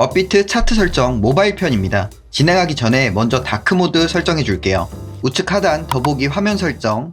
업비트 차트 설정 모바일 편입니다. 진행하기 전에 먼저 다크 모드 설정해 줄게요. 우측 하단 더보기 화면 설정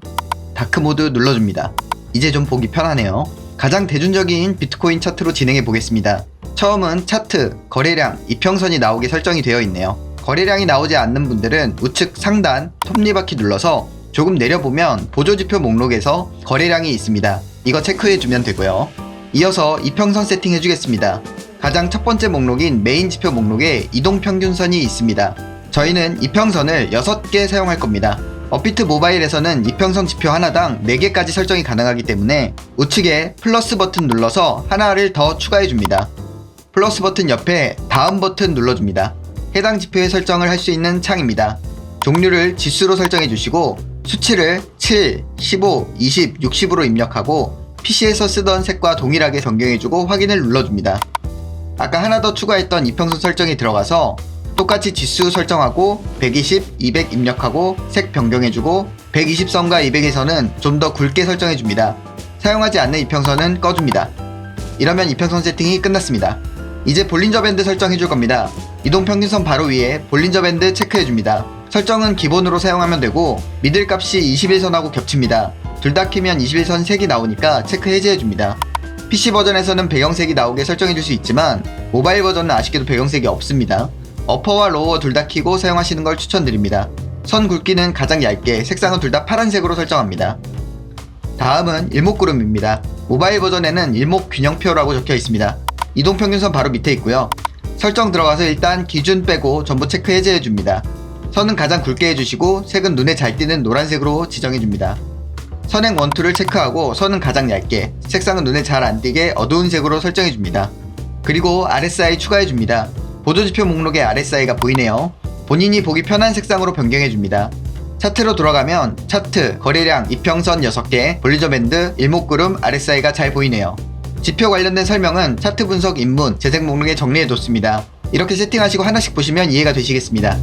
다크 모드 눌러줍니다. 이제 좀 보기 편하네요. 가장 대중적인 비트코인 차트로 진행해 보겠습니다. 처음은 차트, 거래량, 이평선이 나오게 설정이 되어 있네요. 거래량이 나오지 않는 분들은 우측 상단 톱니바퀴 눌러서 조금 내려보면 보조지표 목록에서 거래량이 있습니다. 이거 체크해 주면 되고요. 이어서 이평선 세팅해 주겠습니다. 가장 첫 번째 목록인 메인 지표 목록에 이동 평균선이 있습니다. 저희는 이평선을 6개 사용할 겁니다. 업비트 모바일에서는 이평선 지표 하나당 4개까지 설정이 가능하기 때문에 우측에 플러스 버튼 눌러서 하나를 더 추가해 줍니다. 플러스 버튼 옆에 다음 버튼 눌러줍니다. 해당 지표의 설정을 할 수 있는 창입니다. 종류를 지수로 설정해 주시고 수치를 7, 15, 20, 60으로 입력하고 PC에서 쓰던 색과 동일하게 변경해주고 확인을 눌러줍니다. 아까 하나 더 추가했던 이평선 설정이 들어가서 똑같이 지수 설정하고 120, 200 입력하고 색 변경해주고 120선과 200에서는 좀 더 굵게 설정해줍니다. 사용하지 않는 이평선은 꺼줍니다. 이러면 이평선 세팅이 끝났습니다. 이제 볼린저 밴드 설정해줄 겁니다. 이동 평균선 바로 위에 볼린저 밴드 체크해줍니다. 설정은 기본으로 사용하면 되고 미들 값이 21선하고 겹칩니다. 둘 다 키면 21선 색이 나오니까 체크 해제해줍니다. PC 버전에서는 배경색이 나오게 설정해줄 수 있지만 모바일 버전은 아쉽게도 배경색이 없습니다. 어퍼와 로어 둘 다 키고 사용하시는 걸 추천드립니다. 선 굵기는 가장 얇게 색상은 둘 다 파란색으로 설정합니다. 다음은 일목구름입니다. 모바일 버전에는 일목균형표라고 적혀 있습니다. 이동평균선 바로 밑에 있고요. 설정 들어가서 일단 기준 빼고 전부 체크 해제해 줍니다. 선은 가장 굵게 해주시고 색은 눈에 잘 띄는 노란색으로 지정해 줍니다. 선행 원투를 체크하고 선은 가장 얇게, 색상은 눈에 잘 안 띄게 어두운 색으로 설정해 줍니다. 그리고 RSI 추가해 줍니다. 보조지표 목록에 RSI가 보이네요. 본인이 보기 편한 색상으로 변경해 줍니다. 차트로 돌아가면 차트, 거래량, 이평선 6개, 볼리저 밴드, 일목구름, RSI가 잘 보이네요. 지표 관련된 설명은 차트 분석 입문, 재생 목록에 정리해 뒀습니다. 이렇게 세팅하시고 하나씩 보시면 이해가 되시겠습니다.